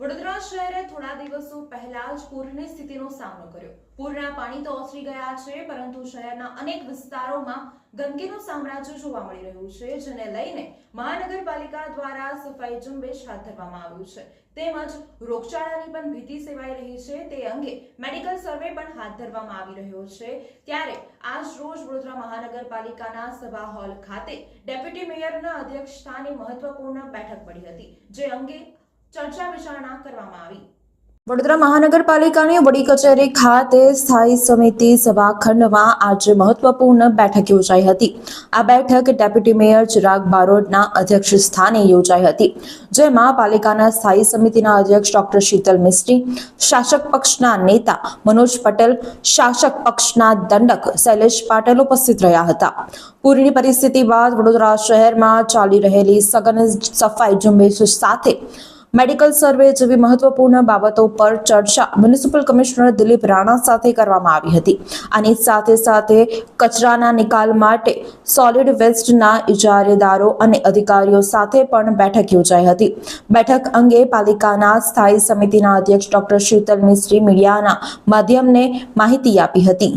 વડોદરા શહેરે થોડા દિવસો પહેલા જ પૂરની સ્થિતિનો સામનો કર્યો. પૂરના પાણી તો ઓસરી ગયા છે, પરંતુ શહેરના અનેક વિસ્તારોમાં ગંદકીનું સામ્રાજ્ય જોવા મળી રહ્યું છે, જેને લઈને મહાનગરપાલિકા દ્વારા સફાઈ ઝુંબેશ હાથ ધરવામાં આવ્યું છે. તેમજ રોગચાળાની પણ ભીતિ સેવાઈ રહી છે, તે અંગે મેડિકલ સર્વે પણ હાથ ધરવામાં આવી રહ્યો છે. ત્યારે આજ રોજ વડોદરા મહાનગરપાલિકાના સભા હોલ ખાતે ડેપ્યુટી મેયરના અધ્યક્ષસ્થાને મહત્વપૂર્ણ બેઠક પડી હતી, જે અંગે ચર્ચા વિચારણા કરવામાં આવી. વડોદરા મહાનગરપાલિકાની વડી કચેરી ખાતે સ્થાયી સમિતિ સભાખંડમાં આજે મહત્વપૂર્ણ બેઠક યોજાઈ હતી. આ બેઠક ડેપ્યુટી મેયર ચિરાગ બારોટના અધ્યક્ષ સ્થાને યોજાઈ હતી, જેમાં પાલિકાના સ્થાયી સમિતિના અધ્યક્ષ ડોક્ટર શીતલ મિસ્ત્રી, શાસક પક્ષના નેતા મનોજ પટેલ, શાસક પક્ષના દંડક શૈલેષ પાટેલ ઉપસ્થિત રહ્યા હતા. પૂરની પરિસ્થિતિ બાદ વડોદરા શહેરમાં ચાલી રહેલી સઘન સફાઈ ઝુંબેશ સાથે મેડિકલ સર્વે જેવી મહત્વપૂર્ણ બાબતો પર ચર્ચા મ્યુનિસિપલ કમિશનર દિલીપ રાણા સાથે કરવામાં આવી હતી. આની સાથે સાથે કચરાના નિકાલ માટે સોલિડ વેસ્ટના ઇજારેદારો અને અધિકારીઓ સાથે પણ બેઠક યોજાઈ હતી. બેઠક અંગે પાલિકાના સ્થાયી સમિતિના અધ્યક્ષ ડોક્ટર શીતલ મિસ્ત્રી મીડિયાના માધ્યમને માહિતી આપી હતી.